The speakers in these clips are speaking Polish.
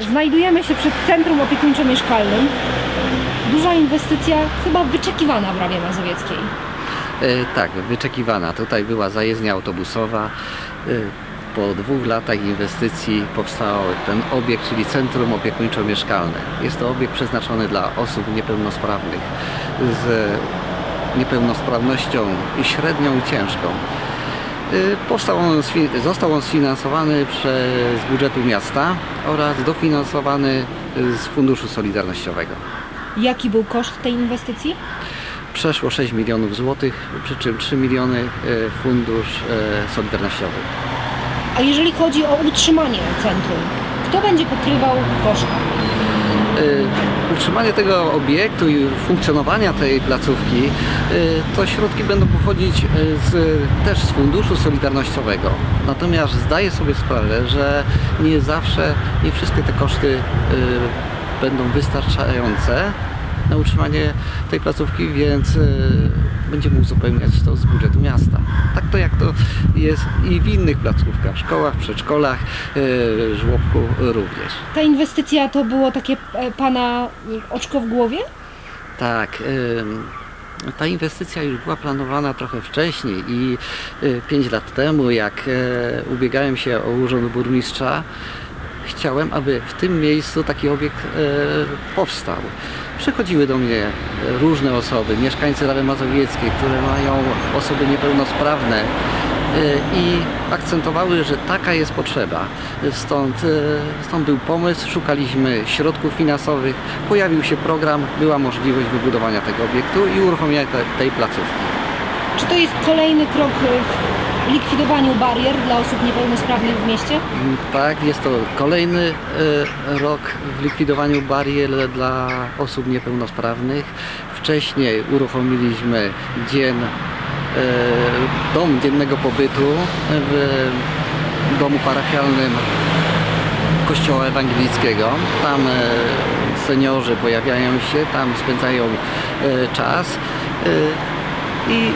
Znajdujemy się przed centrum opiekuńczo-mieszkalnym. Duża inwestycja, chyba wyczekiwana w Rawie Mazowieckiej. E, Tak, wyczekiwana. Tutaj była zajezdnia autobusowa. E, Po dwóch latach inwestycji powstał ten obiekt, czyli Centrum Opiekuńczo-Mieszkalne. Jest to obiekt przeznaczony dla osób niepełnosprawnych z niepełnosprawnością średnią i ciężką. E, Powstał on, został on sfinansowany przez budżetu miasta oraz dofinansowany z Funduszu Solidarnościowego. Jaki był koszt tej inwestycji? Przeszło 6 milionów złotych, przy czym 3 miliony e, fundusz solidarnościowy. A jeżeli chodzi o utrzymanie centrum, kto będzie pokrywał koszty? E, Utrzymanie tego obiektu i funkcjonowania tej placówki, e, to środki będą pochodzić e, z, też z funduszu solidarnościowego. Natomiast zdaję sobie sprawę, że nie zawsze, nie wszystkie te koszty będą wystarczające na utrzymanie tej placówki, więc e, będziemy uzupełniać to z budżetu miasta. Tak to jak to jest i w innych placówkach, szkołach, przedszkolach, e, żłobku również. Ta inwestycja to było takie e, pana oczko w głowie? Tak. Ta inwestycja już była planowana trochę wcześniej i 5 lat temu, jak ubiegałem się o urząd burmistrza, chciałem, aby w tym miejscu taki obiekt e, powstał. Przychodziły do mnie e, różne osoby, mieszkańcy Rawy Mazowieckiej, które mają osoby niepełnosprawne, e, i akcentowały, że taka jest potrzeba. Stąd, e, stąd był pomysł, szukaliśmy środków finansowych, pojawił się program, była możliwość wybudowania tego obiektu i uruchomienia te, tej placówki. Czy to jest kolejny krok likwidowaniu barier dla osób niepełnosprawnych w mieście? Mm, Tak, jest to kolejny e, rok w likwidowaniu barier dla osób niepełnosprawnych. Wcześniej uruchomiliśmy dzień, e, dom dziennego pobytu w domu parafialnym Kościoła Ewangelickiego. Tam e, seniorzy pojawiają się, tam spędzają czas i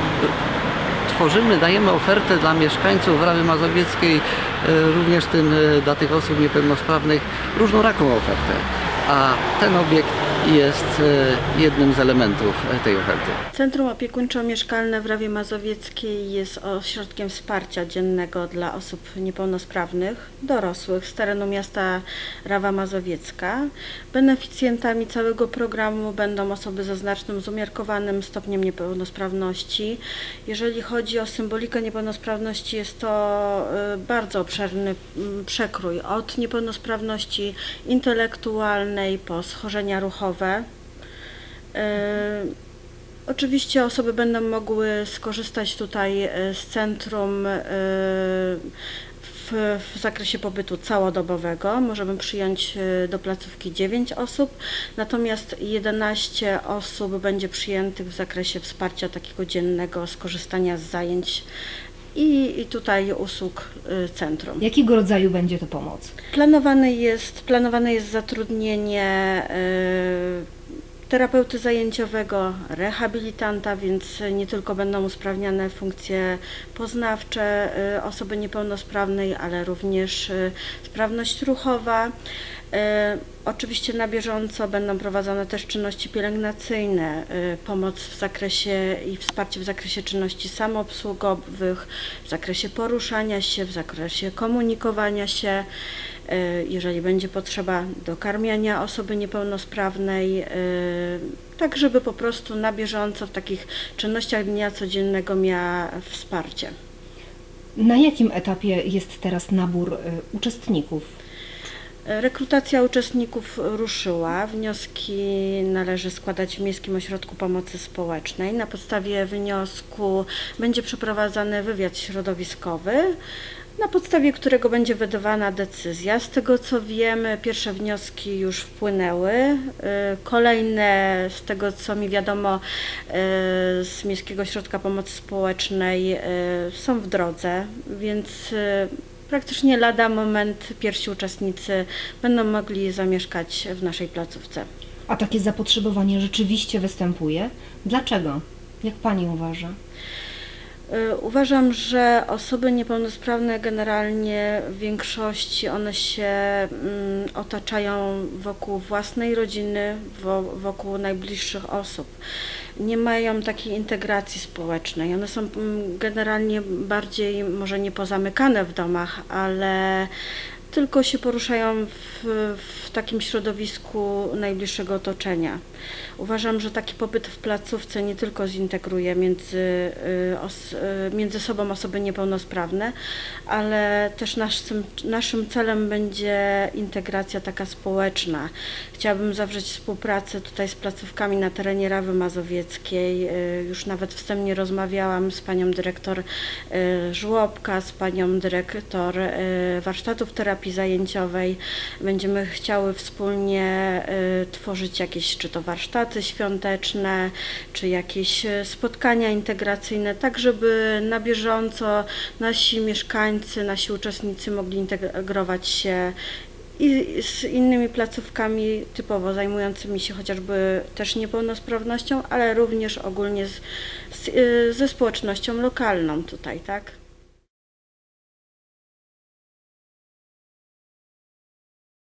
tworzymy, dajemy ofertę dla mieszkańców Rawy Mazowieckiej, e, również tym, e, dla tych osób niepełnosprawnych, różnoraką ofertę. A ten obiekt jest e, jednym z elementów e, tej oferty. Centrum opiekuńczo-mieszkalne w Rawie Mazowieckiej jest ośrodkiem wsparcia dziennego dla osób niepełnosprawnych, dorosłych z terenu miasta Rawa Mazowiecka. Beneficjentami całego programu będą osoby ze znacznym, z umiarkowanym stopniem niepełnosprawności. Jeżeli chodzi o symbolikę niepełnosprawności, jest to y, bardzo obszerny przekrój od niepełnosprawności intelektualnej po schorzenia ruchowe. Y, Oczywiście osoby będą mogły skorzystać tutaj e, z centrum e, w, w zakresie pobytu całodobowego. Możemy przyjąć e, do placówki 9 osób, natomiast 11 osób będzie przyjętych w zakresie wsparcia takiego dziennego, skorzystania z zajęć i, i tutaj usług e, centrum. Jakiego rodzaju będzie to pomoc? Planowane jest, planowane jest zatrudnienie e, terapeuty zajęciowego, rehabilitanta, więc nie tylko będą usprawniane funkcje poznawcze e, osoby niepełnosprawnej, ale również e, sprawność ruchowa. E, Oczywiście na bieżąco będą prowadzone też czynności pielęgnacyjne, pomoc w zakresie i wsparcie w zakresie czynności samoobsługowych, w zakresie poruszania się, w zakresie komunikowania się. E, Jeżeli będzie potrzeba dokarmiania osoby niepełnosprawnej, e, tak żeby po prostu na bieżąco w takich czynnościach dnia codziennego miała wsparcie. Na jakim etapie jest teraz nabór y, uczestników? Rekrutacja uczestników ruszyła. Wnioski należy składać w Miejskim Ośrodku Pomocy Społecznej. Na podstawie wniosku będzie przeprowadzany wywiad środowiskowy, na podstawie którego będzie wydawana decyzja. Z tego co wiemy, pierwsze wnioski już wpłynęły. Y, Kolejne, z tego co mi wiadomo, y, z Miejskiego Ośrodka Pomocy Społecznej y, są w drodze, więc praktycznie lada moment pierwsi uczestnicy będą mogli zamieszkać w naszej placówce. A takie zapotrzebowanie rzeczywiście występuje? Dlaczego? Jak Pani uważa? Y, Uważam, że osoby niepełnosprawne generalnie w większości one się mm, otaczają wokół własnej rodziny, wo, wokół najbliższych osób. Nie mają takiej integracji społecznej. One są mm, generalnie bardziej może nie pozamykane w domach, ale tylko się poruszają w, w takim środowisku najbliższego otoczenia. Uważam, że taki pobyt w placówce nie tylko zintegruje między, y, os, y, między sobą osoby niepełnosprawne, ale też naszym, naszym celem będzie integracja taka społeczna. Chciałabym zawrzeć współpracę tutaj z placówkami na terenie Rawy Mazowieckiej. Y, Już nawet wstępnie rozmawiałam z panią dyrektor Żłobka, z panią dyrektor warsztatów terapii zajęciowej. Będziemy chciały wspólnie y, tworzyć jakieś czy to warsztaty świąteczne, czy jakieś y, spotkania integracyjne, tak żeby na bieżąco nasi mieszkańcy, nasi uczestnicy mogli integrować się i z innymi placówkami typowo zajmującymi się chociażby też niepełnosprawnością, ale również ogólnie z, z, y, ze społecznością lokalną tutaj, tak?